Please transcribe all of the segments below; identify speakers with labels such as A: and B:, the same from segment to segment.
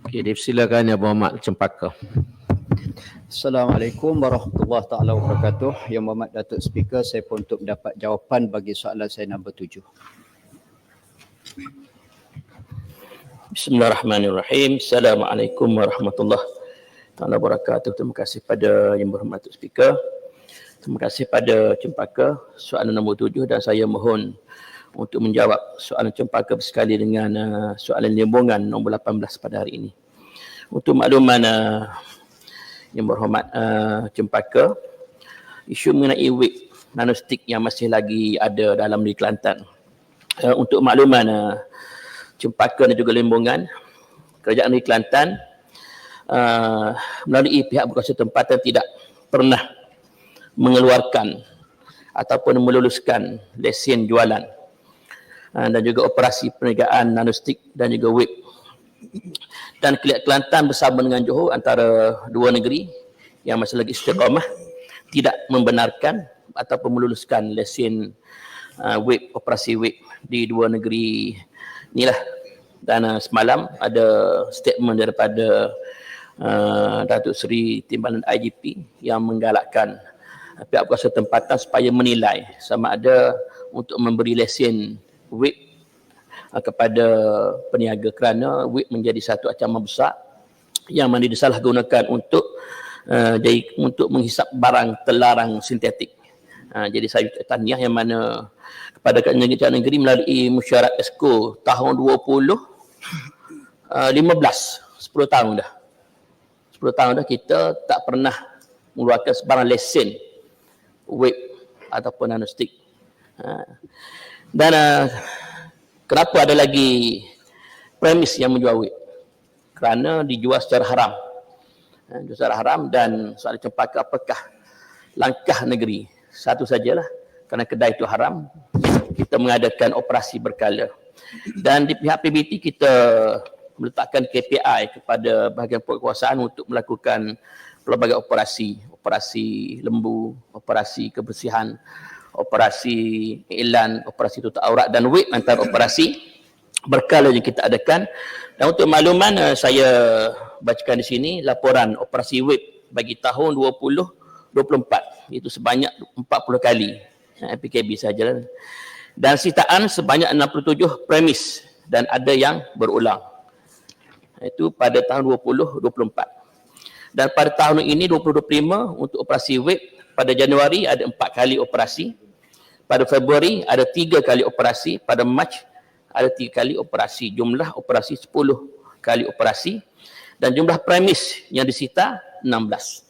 A: Okay, silakan ya Muhammad Cempaka.
B: Assalamualaikum warahmatullahi taala wabarakatuh. Yang Muhammad Datuk Speaker, saya pun untuk mendapat jawapan bagi soalan saya nombor tujuh.
C: Bismillahirrahmanirrahim. Assalamualaikum warahmatullahi taala wabarakatuh. Terima kasih pada yang berhormat Datuk Speaker. Terima kasih pada Cempaka soalan nombor tujuh dan saya mohon untuk menjawab soalan Cempaka bersekali dengan uh, soalan limbungan nombor 18 pada hari ini. Untuk makluman uh, yang berhormat uh, Cempaka, isu mengenai wig nanostik yang masih lagi ada dalam di Kelantan. Uh, untuk makluman uh, Cempaka dan juga limbungan, kerajaan di Kelantan uh, melalui pihak berkuasa tempatan tidak pernah mengeluarkan ataupun meluluskan lesen jualan dan juga operasi perniagaan nanostik dan juga wig dan Kelantan bersama dengan Johor antara dua negeri yang masih lagi istiqamah tidak membenarkan ataupun meluluskan lesen uh, web operasi web di dua negeri inilah. Dan uh, semalam ada statement daripada uh, Datuk Seri Timbalan IGP yang menggalakkan pihak kuasa tempatan supaya menilai sama ada untuk memberi lesen web Uh, kepada peniaga kerana WIP menjadi satu ancaman besar yang mana disalahgunakan untuk uh, jadi untuk menghisap barang terlarang sintetik. Uh, jadi saya tanya yang mana kepada kerajaan negeri melalui mesyuarat ESCO tahun 20 uh, 15 10 tahun dah. 10 tahun dah kita tak pernah mengeluarkan sebarang lesen WIP ataupun nanostik. Uh, dan uh, Kenapa ada lagi premis yang menjual wit? Kerana dijual secara haram. Ha, dijual secara haram dan soal cempaka apakah langkah negeri? Satu sajalah. Kerana kedai itu haram, kita mengadakan operasi berkala. Dan di pihak PBT kita meletakkan KPI kepada bahagian kekuasaan untuk melakukan pelbagai operasi. Operasi lembu, operasi kebersihan, operasi iklan, operasi tutup aurat dan web antara operasi berkala yang kita adakan. Dan untuk makluman eh, saya bacakan di sini laporan operasi web bagi tahun 2024 itu sebanyak 40 kali PKB saja dan sitaan sebanyak 67 premis dan ada yang berulang. Itu pada tahun 2024. Dan pada tahun ini 2025 untuk operasi web pada Januari ada empat kali operasi. Pada Februari ada tiga kali operasi. Pada Mac ada tiga kali operasi. Jumlah operasi sepuluh kali operasi. Dan jumlah premis yang disita enam belas.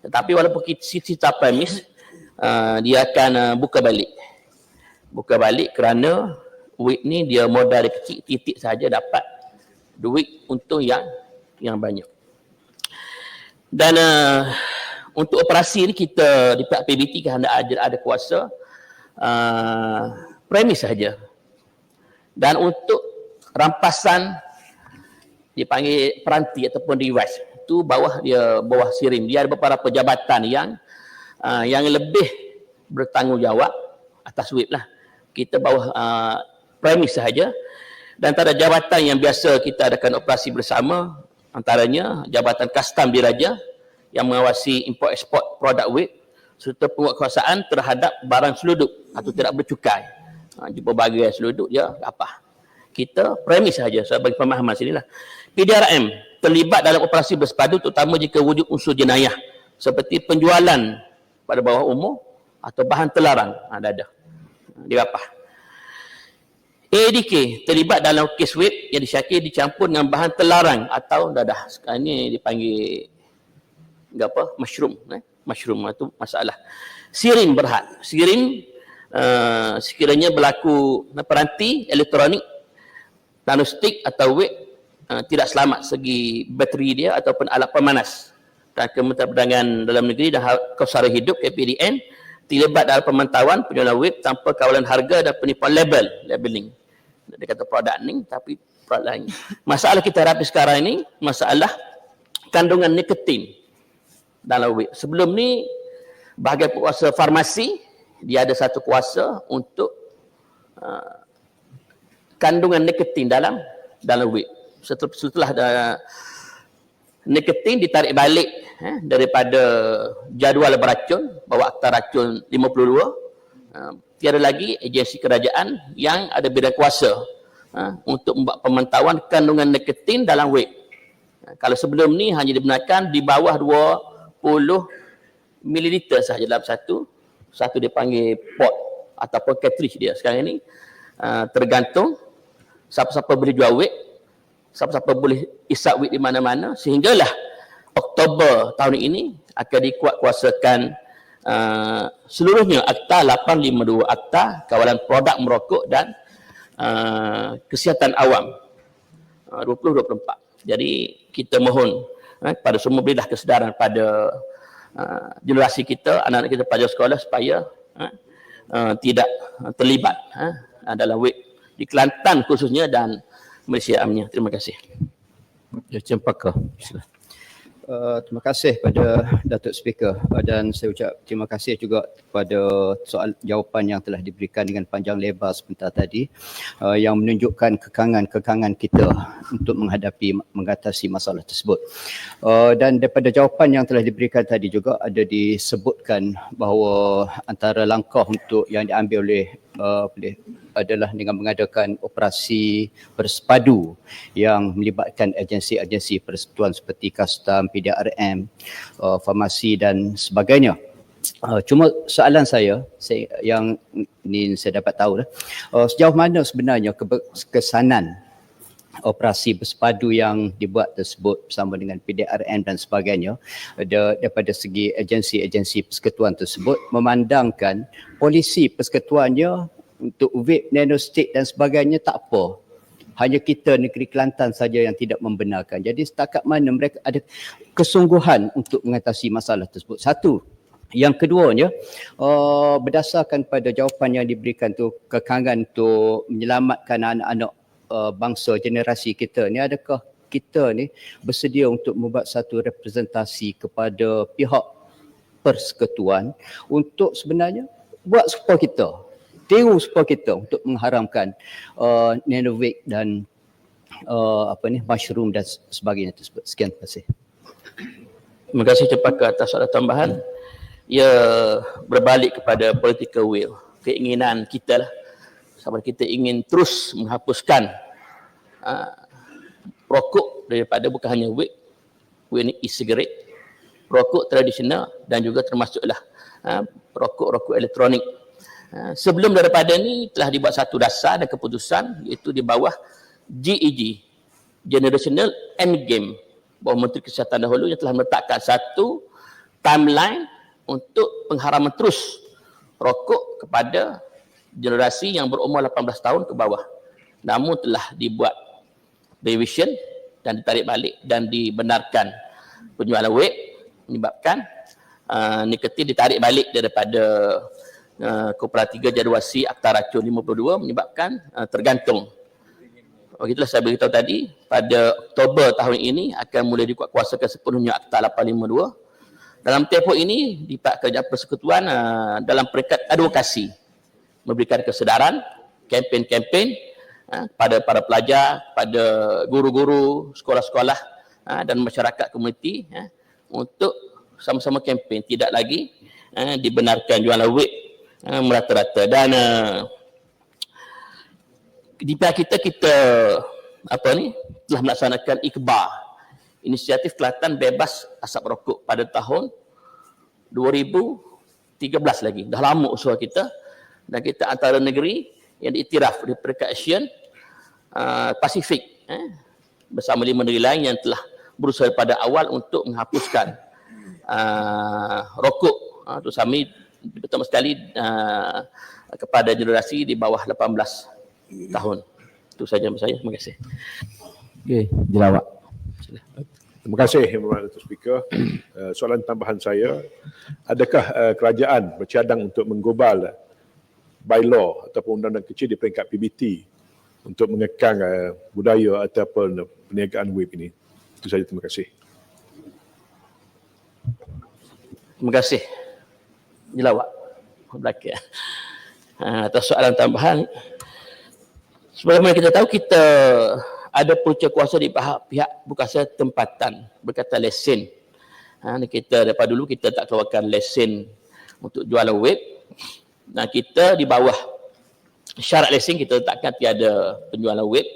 C: Tetapi walaupun kita sita premis, uh, dia akan uh, buka balik. Buka balik kerana duit ni dia modal kecil, titik saja dapat duit untuk yang yang banyak. Dan uh, untuk operasi ni kita di pihak PBT kan ada ada, ada kuasa uh, premis saja. Dan untuk rampasan dipanggil peranti ataupun device itu bawah dia bawah sirim. Dia ada beberapa jabatan yang uh, yang lebih bertanggungjawab atas web lah. Kita bawah uh, premis saja dan antara jabatan yang biasa kita adakan operasi bersama antaranya jabatan custom diraja yang mengawasi import ekspor produk web serta penguatkuasaan terhadap barang seluduk atau tidak bercukai. Ha, jumpa bagian seluduk je apa? Kita premis saja so, bagi pemahaman sinilah. PDRM terlibat dalam operasi bersepadu terutama jika wujud unsur jenayah seperti penjualan pada bawah umur atau bahan terlarang. Ha, ada ada. Dia apa? ADK terlibat dalam kes web yang disyakir dicampur dengan bahan terlarang atau dadah. Sekarang ni dipanggil apa? Mushroom eh? mushroom itu masalah. Sirin berhad. Sirin uh, sekiranya berlaku peranti elektronik nanostik atau web uh, tidak selamat segi bateri dia ataupun alat pemanas. Dan Kementerian Perdagangan Dalam Negeri dan Kawasan Hidup KPDN terlibat dalam pemantauan penjualan web tanpa kawalan harga dan penipuan label labeling dia kata produk ni tapi produk lain masalah kita hadapi sekarang ini masalah kandungan nikotin dalam web. Sebelum ni bahagian kuasa farmasi dia ada satu kuasa untuk uh, kandungan nikotin dalam dalam web. setelah, setelah dah nikotin ditarik balik eh, daripada jadual beracun bawa akta racun 52 uh, tiada lagi agensi kerajaan yang ada bidang kuasa uh, untuk membuat pemantauan kandungan nikotin dalam vape uh, kalau sebelum ni hanya dibenarkan di bawah 20 mililiter sahaja dalam satu satu dia panggil pot ataupun cartridge dia. Sekarang ini uh, tergantung siapa-siapa boleh jual vape siapa-siapa boleh isap wit di mana-mana sehinggalah Oktober tahun ini akan dikuatkuasakan uh, seluruhnya Akta 852 Akta Kawalan Produk Merokok dan uh, Kesihatan Awam uh, 2024. Jadi kita mohon uh, pada semua berilah kesedaran pada uh, generasi kita, anak-anak kita pada sekolah supaya uh, uh, tidak terlibat uh, dalam wit di Kelantan khususnya dan Malaysia amnya. Terima kasih.
A: Ya, Cempaka. Silakan.
B: Uh, terima kasih pada Datuk Speaker uh, dan saya ucap terima kasih juga kepada soal jawapan yang telah diberikan dengan panjang lebar sebentar tadi uh, yang menunjukkan kekangan-kekangan kita untuk menghadapi mengatasi masalah tersebut. Uh, dan daripada jawapan yang telah diberikan tadi juga ada disebutkan bahawa antara langkah untuk yang diambil oleh uh, adalah dengan mengadakan operasi bersepadu yang melibatkan agensi-agensi persekutuan seperti custom, PDRM, uh, farmasi dan sebagainya. Uh, cuma soalan saya, saya yang ini saya dapat tahu dah, uh, sejauh mana sebenarnya kesanan operasi bersepadu yang dibuat tersebut bersama dengan PDRM dan sebagainya daripada segi agensi-agensi persekutuan tersebut memandangkan polisi persekutuannya untuk vape, nanostick dan sebagainya tak apa. Hanya kita negeri Kelantan saja yang tidak membenarkan. Jadi setakat mana mereka ada kesungguhan untuk mengatasi masalah tersebut. Satu. Yang keduanya, uh, berdasarkan pada jawapan yang diberikan tu kekangan untuk menyelamatkan anak-anak uh, bangsa generasi kita ni adakah kita ni bersedia untuk membuat satu representasi kepada pihak persekutuan untuk sebenarnya buat supaya kita tiru supaya kita untuk mengharamkan uh, Nanovac dan uh, apa ni mushroom dan sebagainya tersebut. Sekian terima kasih.
C: Terima kasih cepat ke atas soalan tambahan. Ia berbalik kepada political will, keinginan kita lah. Sama kita ingin terus menghapuskan uh, rokok daripada bukan hanya vape, vape ni e-cigarette, rokok tradisional dan juga termasuklah uh, rokok-rokok elektronik sebelum daripada ni telah dibuat satu dasar dan keputusan iaitu di bawah GEG Generational Endgame bahawa Menteri Kesihatan dahulu yang telah meletakkan satu timeline untuk pengharaman terus rokok kepada generasi yang berumur 18 tahun ke bawah. Namun telah dibuat revision dan ditarik balik dan dibenarkan penjualan vape menyebabkan uh, nikotin ditarik balik daripada uh, Kooperatif Jadual C Akta Racun 52 menyebabkan uh, tergantung. Begitulah saya beritahu tadi, pada Oktober tahun ini akan mulai dikuatkuasakan sepenuhnya Akta 852. Dalam tempoh ini, di Pak Kerajaan Persekutuan uh, dalam peringkat advokasi memberikan kesedaran, kempen-kempen uh, pada para pelajar, pada guru-guru, sekolah-sekolah uh, dan masyarakat komuniti uh, untuk sama-sama kempen tidak lagi uh, dibenarkan jualan web uh, merata-rata. Dan uh, di pihak kita kita apa ni telah melaksanakan ikbar. Inisiatif Kelantan bebas asap rokok pada tahun 2013 lagi. Dah lama usaha kita. Dan kita antara negeri yang diiktiraf di peringkat ASEAN uh, Pasifik eh, bersama lima negeri lain yang telah berusaha pada awal untuk menghapuskan uh, rokok. Uh, terutama pertama sekali uh, kepada generasi di bawah 18 tahun. Itu saja saya. Terima kasih.
A: Okey, jelawak.
D: Terima kasih Yang Datuk Speaker. Uh, soalan tambahan saya, adakah uh, kerajaan bercadang untuk menggobal bylaw ataupun undang-undang kecil di peringkat PBT untuk mengekang uh, budaya ataupun perniagaan web ini? Itu saja, terima kasih.
C: Terima kasih jelawak belakang. Ha, atas soalan tambahan. Sebagaimana kita tahu kita ada punca kuasa di pihak, pihak berkuasa tempatan berkata lesen. Ha, kita daripada dulu kita tak keluarkan lesen untuk jualan web dan kita di bawah syarat lesen kita letakkan tiada penjualan web.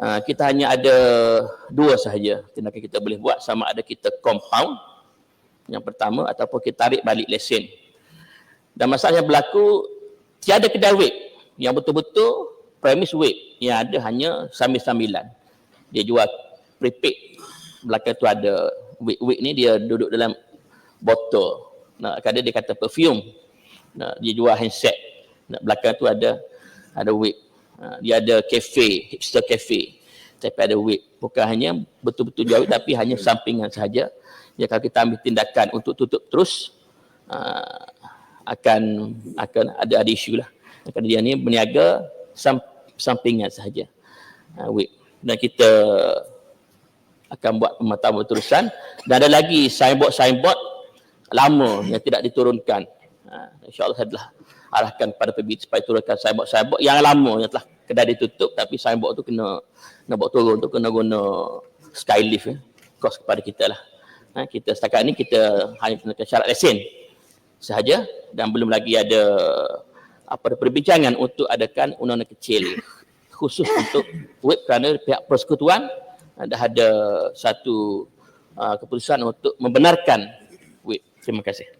C: Uh, kita hanya ada dua sahaja tindakan kita boleh buat sama ada kita compound yang pertama ataupun kita tarik balik lesen. Dan masalah yang berlaku tiada kedai web yang betul-betul premis web yang ada hanya sambil-sambilan. Dia jual prepaid. Belakang tu ada web-web ni dia duduk dalam botol. Nak kadang dia kata perfume. Nak dia jual handset. Nak belakang tu ada ada web. Ha, dia ada cafe, hipster cafe. Tapi ada web. Bukan hanya betul-betul jual tapi hanya sampingan sahaja. Ya kalau kita ambil tindakan untuk tutup terus uh, akan akan ada ada isu lah. Kerana dia ni berniaga sam, sampingan sahaja. Web. Dan kita akan buat pemantauan terusan dan ada lagi signboard-signboard lama yang tidak diturunkan. Uh, InsyaAllah saya telah arahkan kepada PBT supaya turunkan signboard-signboard yang lama yang telah kedai ditutup tapi signboard tu kena nak buat turun tu kena guna skylift ya. Kos kepada kita lah. Ha, kita setakat ni kita hanya kenakan syarat lesen sahaja dan belum lagi ada apa perbincangan untuk adakan undang-undang kecil khusus untuk web kerana pihak persekutuan dah ada satu uh, keputusan untuk membenarkan web. Terima kasih.